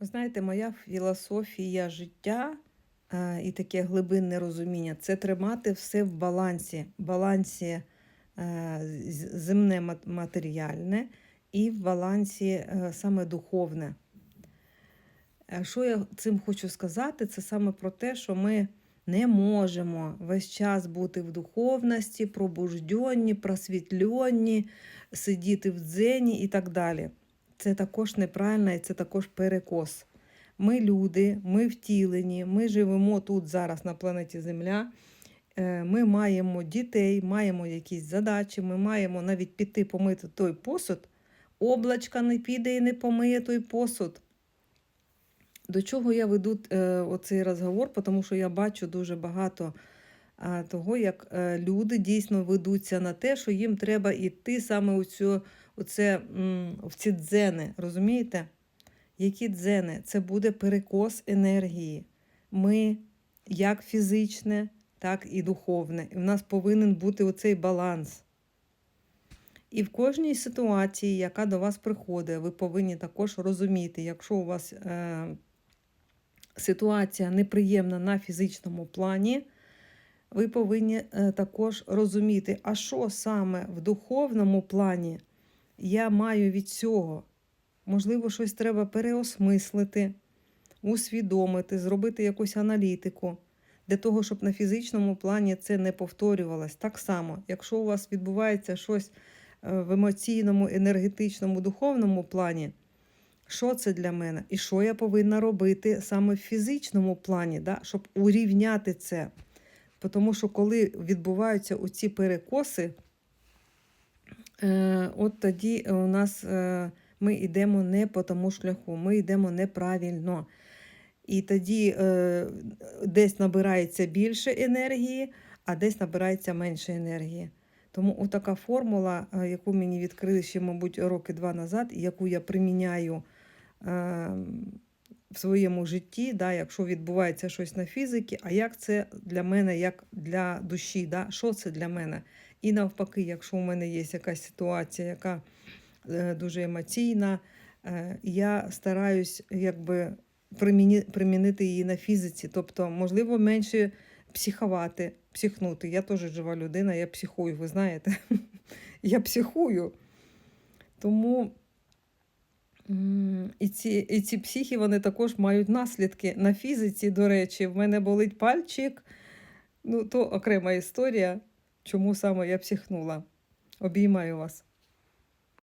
Ви знаєте, моя філософія життя е, і таке глибинне розуміння це тримати все в балансі, балансі е, земне матеріальне і в балансі е, саме духовне. Що я цим хочу сказати? Це саме про те, що ми не можемо весь час бути в духовності, пробужденні, просвітлені, сидіти в дзені і так далі. Це також неправильно і це також перекос. Ми люди, ми втілені, ми живемо тут зараз на планеті Земля. Е, Ми маємо дітей, маємо якісь задачі, ми маємо навіть піти помити той посуд. Облачка не піде і не помиє той посуд. До чого я веду е, оцей розговор? Тому що я бачу дуже багато того, як е, люди дійсно ведуться на те, що їм треба йти саме у цю, у це, м, в ці дзени. Розумієте? Які дзени? Це буде перекос енергії. Ми як фізичне, так і духовне. І в нас повинен бути оцей баланс. І в кожній ситуації, яка до вас приходить, ви повинні також розуміти, якщо у вас е, ситуація неприємна на фізичному плані, ви повинні е, також розуміти, а що саме в духовному плані я маю від цього. Можливо, щось треба переосмислити, усвідомити, зробити якусь аналітику для того, щоб на фізичному плані це не повторювалось. Так само, якщо у вас відбувається щось е, в емоційному, енергетичному, духовному плані, що це для мене? І що я повинна робити саме в фізичному плані, да? щоб урівняти це. Тому що коли відбуваються оці перекоси, от тоді у нас е, ми йдемо не по тому шляху, ми йдемо неправильно. І тоді е, десь набирається більше енергії, а десь набирається менше енергії. Тому така формула, е, яку мені відкрили ще, мабуть, роки два назад, і яку я приміняю е, в своєму житті, да, якщо відбувається щось на фізиці, а як це для мене, як для душі, да, що це для мене? І навпаки, якщо у мене є якась ситуація, яка е, дуже емоційна, е, я стараюсь якби примінити її на фізиці. Тобто, можливо, менше психувати, психнути. Я теж жива людина, я психую, ви знаєте. я психую. Тому і ці, і ці психи вони також мають наслідки на фізиці, до речі. В мене болить пальчик. Ну, то окрема історія, чому саме я психнула. Обіймаю вас.